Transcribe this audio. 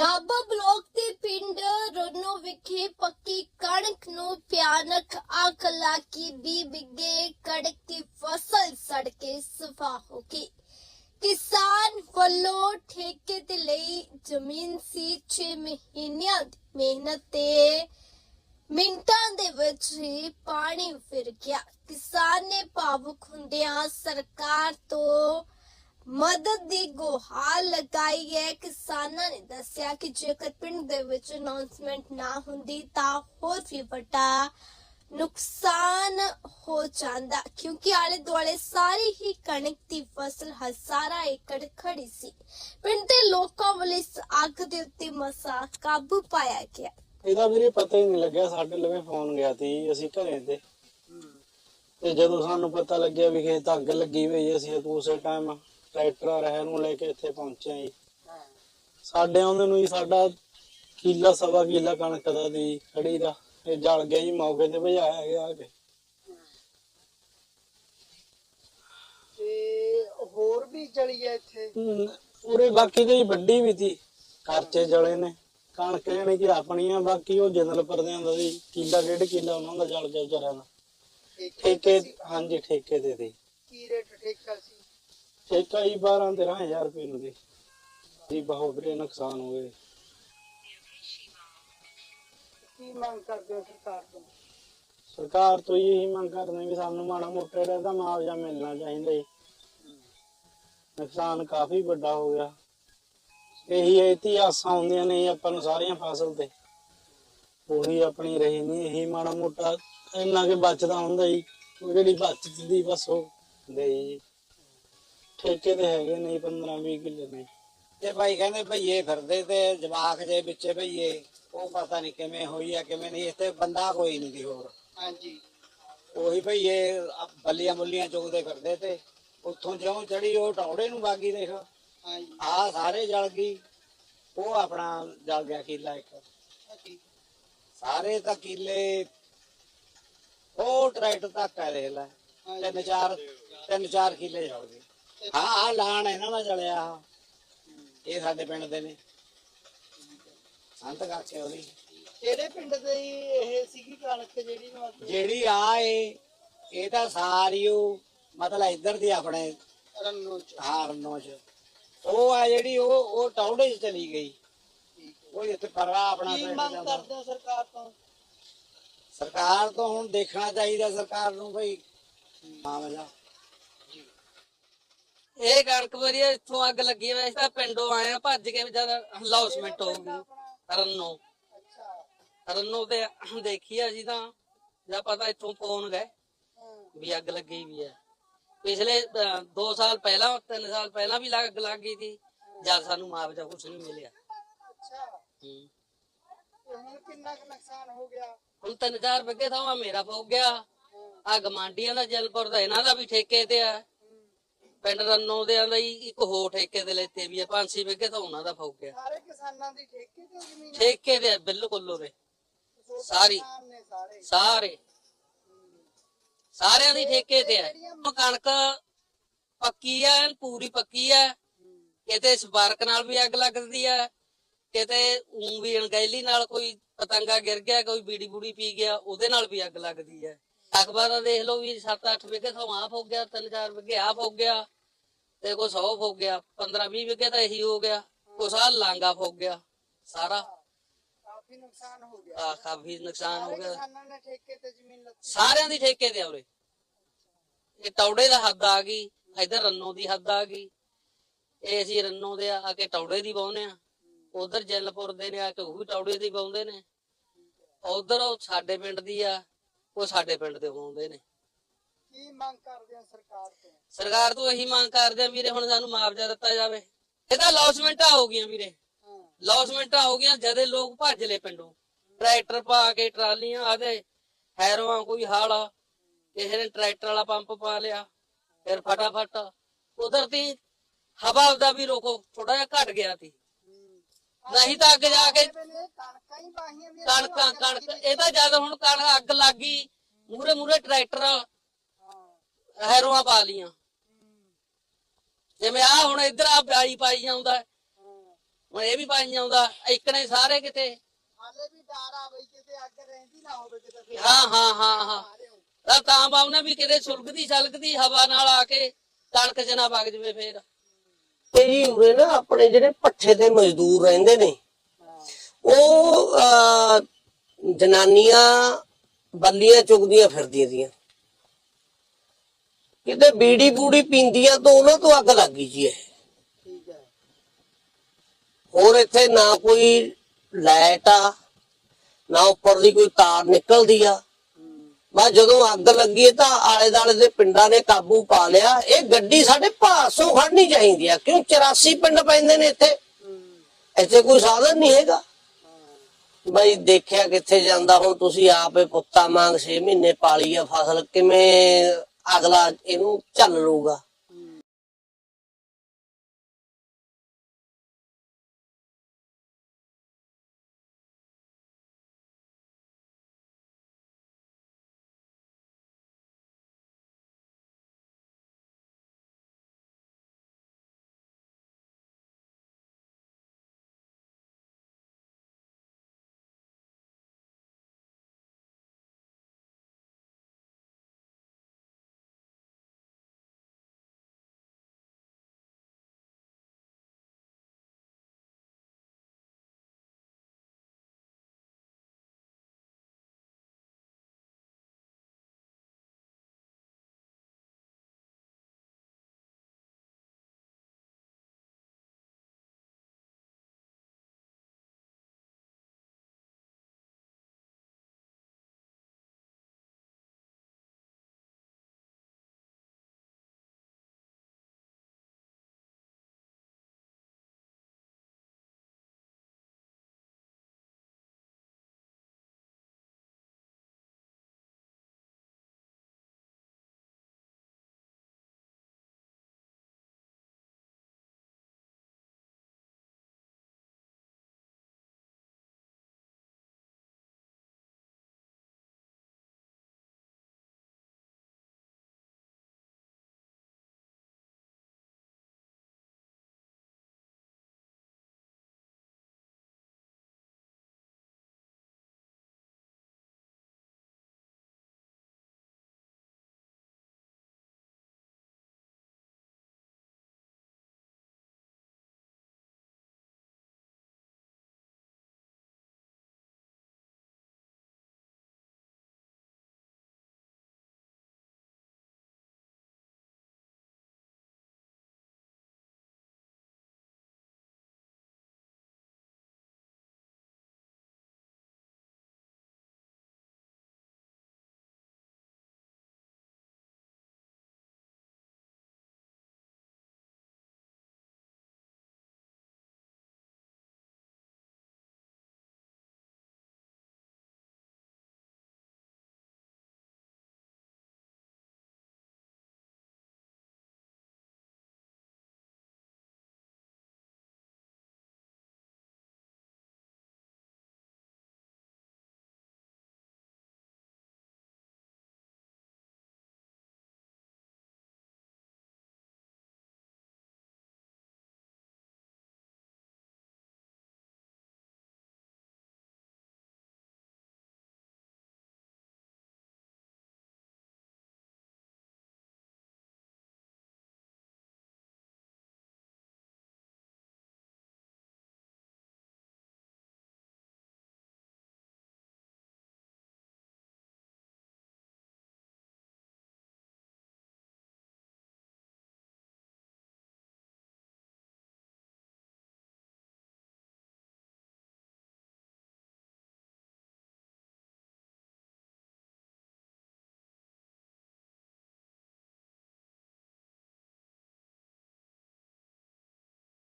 Nabha block ਦੇ ਪਿੰਡ ਰੋਨੋ ਵਿਖੇ ਪੱਕੀ ਕਣਕ ਨੂੰ ਭਿਆਨਕ ਅੱਗ ਲੱਗੀ ਦੀ ਬਿੱਗੇ ਕਣਕ ਦੀ ਫਸਲ ਸੜ ਕੇ ਸੁਆਹ ਹੋ ਗਈ। ਕਿਸਾਨ ਵੱਲੋਂ ਠੇਕੇ ਤੇ ਲਈ ਜ਼ਮੀਨ ਸੀ। 6 ਮਹੀਨਿਆਂ ਦੀ ਮਿਹਨਤ ਤੇ ਮਿੰਟਾਂ ਦੇ ਵਿੱਚ ਹੀ ਪਾਣੀ ਫਿਰ ਗਿਆ। ਕਿਸਾਨ ਨੇ ਭਾਵੁਕ ਹੁੰਦਿਆਂ ਸਰਕਾਰ ਤੋਂ ਮਦਦ ਦੀ ਗੁਹਾਰ ਲਗਾਈ ਹੈ। ਕਿਸਾਨਾਂ ਨੇ ਦੱਸਿਆ ਕਿ ਜੇਕਰ ਪਿੰਡ ਦੇ ਵਿੱਚ ਅਨਾਉਂਸਮੈਂਟ ਨਾ ਹੁੰਦੀ ਤਾਂ ਹੋਰ ਵੀ ਵੱਡਾ ਨੁਕਸਾਨ ਹੋ ਜਾਂਦਾ ਕਿਉਂਕਿ ਆਲੇ ਦੁਆਲੇ ਸਾਰੀ ਹੀ ਕਣਕ ਦੀ ਫਸਲ ਹਜ਼ਾਰਾਂ ਏਕੜ ਖੜੀ ਸੀ। ਪਿੰਡ ਦੇ ਲੋਕਾਂ ਵੱਲੋਂ ਇਸ ਅੱਗ ਦੇ ਉੱਤੇ ਮਸਾ ਕਾਬੂ ਪਾਇਆ ਗਿਆ। ਇਹਦਾ ਵੀਰੇ ਪਤਾ ਹੀ ਨਹੀਂ ਲੱਗਿਆ ਸਾਡੇ ਲਵੇ ਫੋਨ ਗਿਆ ਸੀ ਅਸੀਂ ਘਰੇ ਤੇ। ਤੇ ਜਦੋਂ ਸਾਨੂੰ ਪਤਾ ਲੱਗਿਆ ਵੀ ਖੇਤ ਅੱਗ ਲੱਗੀ ਹੋਈ ਹੈ, ਅਸੀਂ ਉਸੇ ਟਾਈਮ ਟਰੈਕਟਰ ਰਹਿ ਨੂੰ ਲੈ ਕੇ ਇੱਥੇ ਪਹੁੰਚੇ ਜੀ। ਸਾਡੇ ਆਉਂਦੇ ਨੂੰ ਹੀ ਸਾਡਾ ਕਿੱਲਾ ਸਵਾ ਕਿੱਲਾ ਕਣਕ ਦਾ ਦੀ ਖੜੀ ਦਾ। ਇਹ ਜਲ ਗਿਆ ਜੀ ਮੌਕੇ ਤੇ ਭਜਾਇਆ ਗਿਆ ਆ ਕੇ। ਤੇ ਹੋਰ ਵੀ ਚਲੀ ਹੈ ਇੱਥੇ? ਹਮ, ਉਰੇ ਬਾਕੀ ਤੇ ਵੱਡੀ ਵੀ ਸੀ। ਖਰਚੇ ਜਲੇ ਨੇ। ਕਣਕ ਜਾਣੀ ਕਿ ਆਪਣੀ ਆ ਬਾਕੀ ਉਹ ਜਨਰਲ ਪਰਦਿਆਂ ਦਾ ਸੀ ਕਿੱਲਾ ਡੇਢ ਕਿੱਲਾ ਉਹਨਾਂ ਦਾ ਜਲ ਗਿਆ ਵਿਚਾਰਿਆਂ ਦਾ। ਠੇਕੇ ਹਾਂਜੀ ਠੇਕੇ ਤੇ ਸੀ। ਕੀ ਰੇਟ ਠੇਕਾ ਸੀ? ਠੇਕਾ ਹੀ 12 13000 ਰੁਪਏ ਨੂੰ ਦੀ। ਜੀ ਬਹੁਤ ਵੀਰੇ ਨੁਕਸਾਨ ਹੋ ਗਏ। ਕੀ ਮੰਗ ਕਰਦੇ ਹੋ ਸਰਕਾਰ ਤੋਂ? ਸਰਕਾਰ ਤੋਂ ਇਹੀ ਮੰਗ ਕਰਦੇ ਵੀ ਸਾਨੂੰ ਮਾੜਾ ਮੋਟਾ ਇਹਦਾ ਮੁਆਵਜ਼ਾ ਮਿਲਣਾ ਚਾਹੀਦਾ ਜੀ। ਨੁਕਸਾਨ ਕਾਫੀ ਵੱਡਾ ਹੋ ਗਿਆ। ਇਹੀ ਇਹਤੀ ਆਸਾਂ ਹੁੰਦੀਆਂ ਨੇ ਆਪਾਂ ਨੂੰ ਸਾਰੀਆਂ ਫਸਲ ਤੇ। ਉਹੀ ਆਪਣੀ ਰਹੀ ਨਹੀਂ ਇਹੀ ਮਾੜਾ ਮੋਟਾ ਇੰਨਾ ਕਿ ਬਚਦਾ ਹੁੰਦਾ ਜੀ। ਉਹ ਜਿਹੜੀ ਬਚਦੀ ਬਸ ਉਹ ਦੇ ਜੀ। ਠੇਕੇ ਤੇ ਹੈਗੇ ਨਹੀਂ 15 20 ਕਿੱਲੇ ਨੇ ਤੇ ਭਾਈ ਕਹਿੰਦੇ ਭਈਏ ਫਿਰਦੇ ਤੇ ਜਵਾਕ ਜੇ ਵਿੱਚੇ ਭਈਏ ਉਹ ਪਤਾ ਨਹੀਂ ਕਿਵੇਂ ਹੋਈ ਆ ਕਿਵੇਂ ਨਹੀਂ ਇੱਥੇ ਬੰਦਾ ਕੋਈ ਨਹੀਂ ਦੀ ਹੋਰ। ਹਾਂਜੀ। ਉਹੀ ਭਈਏ ਬੱਲੀਆਂ ਮੁੱਲੀਆਂ ਚੁਗਦੇ ਫਿਰਦੇ ਤੇ ਉੱਥੋਂ ਜਿਉਂ ਚੜੀ ਉਹ ਟੌੜੇ ਨੂੰ ਬਾਗੀ ਦੇਖ। ਹਾਂਜੀ। ਆ ਸਾਰੇ ਜਲ ਗਈ ਉਹ ਆਪਣਾ ਜਲ ਗਿਆ ਕਿੱਲਾ ਇੱਕ। ਸਾਰੇ ਤਾਂ ਕਿੱਲੇ ਉਹ ਟਰੈਕਟਰ ਤੱਕ ਆ ਦੇਖ ਲੈ। ਤਿੰਨ ਚਾਰ ਤਿੰਨ ਚਾਰ ਕਿੱਲੇ ਜਲ ਗਏ। ਹਾਂ ਆ ਲਾਣ ਇਹਨਾਂ ਦਾ ਆਹ। ਇਹ ਸਾਡੇ ਪਿੰਡ ਦੇ ਨੇ। ਸੰਤ ਕਾਕੇ ਉਹਦੀ ਕਿਹੜੇ ਪਿੰਡ ਦੇ ਹੀ ਇਹ ਸੀਗੀ ਕਣਕ ਜਿਹੜੀ ਮਤਲਬ ਜਿਹੜੀ ਆ ਇਹ ਇਹ ਤਾਂ ਸਾਰੀ ਉਹ ਮਤਲਬ ਇੱਧਰ ਦੀ ਆਪਣੇ ਰੰਨੋ ਚ। ਹਾਰਨੋ ਚ। ਉਹ ਆ ਜਿਹੜੀ ਉਹ ਉਹ ਟੌੜੇ ਚ ਚਲੀ ਗਈ। ਉਹ ਇੱਥੇ ਪਰਵਾ ਆਪਣਾ ਕੀ ਪਿੰਡ ਮੰਗ ਜਾਂਦਾ। ਕਰਦੇ ਹੋ ਸਰਕਾਰ ਤੋਂ? ਸਰਕਾਰ ਤੋਂ ਹੁਣ ਦੇਖਣਾ ਚਾਹੀਦਾ ਸਰਕਾਰ ਨੂੰ ਭਈ ਮਾਮਲਾ ਇਹ ਕਣਕ ਵਧੀਆ ਇੱਥੋਂ ਅੱਗ ਲੱਗੀ ਹੋਈ ਤਾਂ ਪਿੰਡੋਂ ਆਏ ਆ ਭੱਜ ਕੇ ਜਦ ਹਲਾਉਸਮੈਂਟ ਹੋ ਗਈ। ਰੰਨੋ। ਰੰਨੋ ਤੇ ਦੇਖੀ ਅਸੀਂ ਤਾਂ ਜਦ ਪਤਾ ਇੱਥੋਂ ਫੋਨ ਗਏ ਵੀ ਅੱਗ ਲੱਗੀ ਵੀ ਹੈ ਪਿਛਲੇ 2 ਸਾਲ ਪਹਿਲਾਂ 3 ਸਾਲ ਪਹਿਲਾਂ ਵੀ ਲੱਗ ਲੱਗ ਗਈ ਸੀ ਜਦ ਸਾਨੂੰ ਮੁਆਵਜ਼ਾ ਕੁਛ ਨਹੀਂ ਮਿਲਿਆ। ਅੱਛਾ। ਹੁਣ ਕਿੰਨਾ ਕੁ ਨੁਕਸਾਨ ਹੋ ਗਿਆ? ਹੁਣ ਤਿੰਨ ਚਾਰ ਬੱਗੇ ਥਾਵਾਂ ਮੇਰਾ ਪਹੁੰਚ ਗਿਆ। ਆ ਗਮਾਂਡੀਆਂ ਦਾ ਜਲਪੁਰ ਦਾ ਇਹਨਾਂ ਦਾ ਵੀ ਠੇਕੇ ਤੇ ਆ। ਪਿੰਡ ਰੰਨੋ ਦੇ ਦਾ ਹੀ ਇੱਕ ਹੋਰ ਠੇਕੇ ਤੇ ਲੈਤੇ ਵੀ ਆ ਪੰਜ ਛੇ ਬੱਗੇ ਤਾਂ ਉਹਨਾਂ ਦਾ ਗਿਆ ਸਾਰੇ ਕਿਸਾਨਾਂ ਦੀ ਠੇਕੇ ਤੇ ਜ਼ਮੀਨ ਹੈ? ਠੇਕੇ ਤੇ ਆ, ਬਿਲਕੁਲ ਛੋਟੇ ਸਾਰੀ। ਕਿਸਾਨ ਨੇ ਸਾਰੇ। ਸਾਰੇ। ਸਾਰਿਆਂ ਦੀ ਠੇਕੇ ਤੇ ਹੈ ਕਣਕ ਪੱਕੀ ਐਨ ਪੂਰੀ ਪੱਕੀ ਐ ਕਿਤੇ ਸਪਾਰਕ ਨਾਲ ਵੀ ਅੱਗ ਲੱਗਦੀ ਐ ਕਿਤੇ ਊਂ ਵੀ ਅਣਗਹਿਲੀ ਨਾਲ ਕੋਈ ਪਤੰਗਾ ਗਿਰ ਗਿਆ ਕੋਈ ਬੀੜੀ ਬੂੜੀ ਪੀ ਗਿਆ ਉਹਦੇ ਨਾਲ ਵੀ ਅੱਗ ਲੱਗਦੀ ਐ ਅਖਬਾਰ ਦੇਖ ਲਓ ਵੀ 7-8 ਵਿਗੇ ਤੋਂ ਆਪ ਹੋ ਗਿਆ 3-4 ਵਿਗੇ ਆਪ ਹੋ ਗਿਆ ਤੇ ਕੋਈ 100 ਹੋ ਗਿਆ 15-20 ਵਿਗੇ ਤਾਂ ਇਹੀ ਹੋ ਗਿਆ ਕੋਈ ਸਾਲ ਲਾਂਗਾ ਹੋ ਗਿਆ ਸਾਰਾ। ਕਾਫੀ ਨੁਕਸਾਨ ਹੋ ਗਿਆ। ਆ ਕਾਫੀ ਨੁਕਸਾਨ ਹੋ ਗਿਆ। ਕਿਸਾਨਾਂ ਨੇ ਠੇਕੇ ਤੇ ਜ਼ਮੀਨ ਲੱਤੀ ਸਾਰਿਆਂ ਦੀ ਠੇਕੇ ਤੇ ਉਰੇ। ਇਹ ਟੌੜੇ ਦਾ ਹੱਦ ਆ ਗਈ ਇਧਰ ਰੰਨੋ ਦੀ ਹੱਦ ਆ ਗਈ। ਇਹ ਅਸੀਂ ਰੰਨੋ ਦੇ ਆ ਕੇ ਟੌੜੇ ਦੀ ਪਾਉਂਦੇ ਆ। ਉਧਰ ਜੈਲਪੁਰ ਦੇ ਨੇ ਆ ਕੇ ਉਹ ਵੀ ਟੌੜੇ ਦੀ ਪਾਉਂਦੇ ਨੇ। ਉਧਰ ਉਹ ਸਾਡੇ ਪਿੰਡ ਦੀ ਆ ਉਹ ਸਾਡੇ ਪਿੰਡ ਦੇ ਪਾਉਂਦੇ ਨੇ। ਕੀ ਮੰਗ ਕਰਦੇ ਆ ਸਰਕਾਰ ਤੋਂ? ਸਰਕਾਰ ਤੋਂ ਇਹੀ ਮੰਗ ਕਰਦੇ ਆ ਵੀਰੇ ਹੁਣ ਸਾਨੂੰ ਮੁਆਵਜ਼ਾ ਦਿੱਤਾ ਜਾਵੇ। ਇਹ ਤਾਂ ਲੌਸਮੈਂਟਾਂ ਹੋ ਗਈਆਂ ਵੀਰੇ। ਲੌਸਮੈਂਟਾਂ ਹੋ ਗਈਆਂ ਜਦੇ ਲੋਕ ਭੱਜ ਲੈ ਪਿੰਡੋਂ। ਟਰੈਕਟਰ ਪਾ ਕੇ ਟਰਾਲੀਆਂ ਆਦੇ ਹੈਰੋਆਂ ਕੋਈ ਹਾਲਾ ਕਿਸੇ ਨੇ ਟਰੈਕਟਰ ਵਾਲਾ ਪੰਪ ਪਾ ਲਿਆ ਫਿਰ ਫਟਾਫਟ ਕੁਦਰਤੀ ਹਵਾ ਦਾ ਵੀ ਰੋਕੋ ਥੋੜਾ ਜਿਹਾ ਘਟ ਗਿਆ ਸੀ। ਨਹੀਂ ਤਾਂ ਅੱਗੇ ਜਾ ਕੇ ਕਣਕਾਂ ਹੀ ਬਾਹੀਆਂ ਵੀ ਕਣਕਾਂ ਕਣਕ ਇਹ ਤਾਂ ਜਦ ਹੁਣ ਕਣਕ ਅੱਗ ਲੱਗ ਗਈ ਮੂਰੇ ਮੂਰੇ ਟਰੈਕਟਰ ਹੈਰੋਆਂ ਪਾ ਲੀਆਂ ਜਿਵੇਂ ਆ ਹੁਣ ਇੱਧਰ ਆ ਪਿਆਈ ਪਾਈ ਜਾਂਦਾ ਹੁਣ ਇਹ ਵੀ ਪਾਣੀ ਆਉਂਦਾ ਇਕਣੇ ਸਾਰੇ ਕਿਤੇ। ਹਾਲੇ ਵੀ ਡਰ ਆ ਬਈ ਕਿਤੇ ਅੱਗ ਰਹਿੰਦੀ ਨਾ ਹੋਵੇ ਕਿਤੇ ਫਿਰ। ਹਾਂ ਹਾਂ ਹਾਂ ਹਾਂ। ਤਾਂ ਤਾਂ ਬਾਉਨਾ ਵੀ ਕਿਤੇ ਸੁਲਗਦੀ ਸਲਗਦੀ ਹਵਾ ਨਾਲ ਆ ਕੇ ਕਣਕ ਚ ਨਾ ਵਗ ਜਵੇ ਫੇਰ। ਤੇ ਜੀ ਉਰੇ ਨਾ ਆਪਣੇ ਜਿਹੜੇ ਪੱਠੇ ਤੇ ਮਜ਼ਦੂਰ ਰਹਿੰਦੇ ਨੇ ਉਹ ਜਨਾਨੀਆਂ ਬੱਲੀਆਂ ਚੁਗਦੀਆਂ ਫਿਰਦੀਆਂ ਦੀਆਂ ਕਿਤੇ ਬੀੜੀ ਬੂੜੀ ਪੀਂਦੀਆਂ ਤਾਂ ਉਹਨਾਂ ਤੋਂ ਅੱਗ ਲੱਗ ਗਈ ਜੀ ਇਹ। ਹੋਰ ਇੱਥੇ ਨਾ ਕੋਈ ਲਾਈਟ ਆ ਨਾ ਉੱਪਰ ਦੀ ਕੋਈ ਤਾਰ ਨਿਕਲਦੀ ਆ। ਬਸ ਜਦੋਂ ਅੱਗ ਲੱਗੀ ਤਾਂ ਆਲੇ ਦਾਲੇ ਦੇ ਪਿੰਡਾਂ ਨੇ ਕਾਬੂ ਪਾ ਲਿਆ। ਇਹ ਗੱਡੀ ਸਾਡੇ ਭਾਰਸੋਂ ਖੜਨੀ ਚਾਹੀਦੀ ਆ। ਕਿਉਂ? 84 ਪਿੰਡ ਪੈਂਦੇ ਨੇ ਇੱਥੇ। ਇੱਥੇ ਕੋਈ ਸਾਧਨ ਨਹੀਂ ਹੈਗਾ। ਬਈ ਦੇਖਿਆ ਕਿੱਥੇ ਜਾਂਦਾ। ਹੁਣ ਤੁਸੀਂ ਆਪੇ ਪੁੱਤਾ ਮੰਗ 6 ਮਹੀਨੇ ਪਾਲੀ ਆ ਫਸਲ। ਕਿਵੇਂ ਅਗਲਾ ਇਹਨੂੰ ਚੱਲ ਲੂਗਾ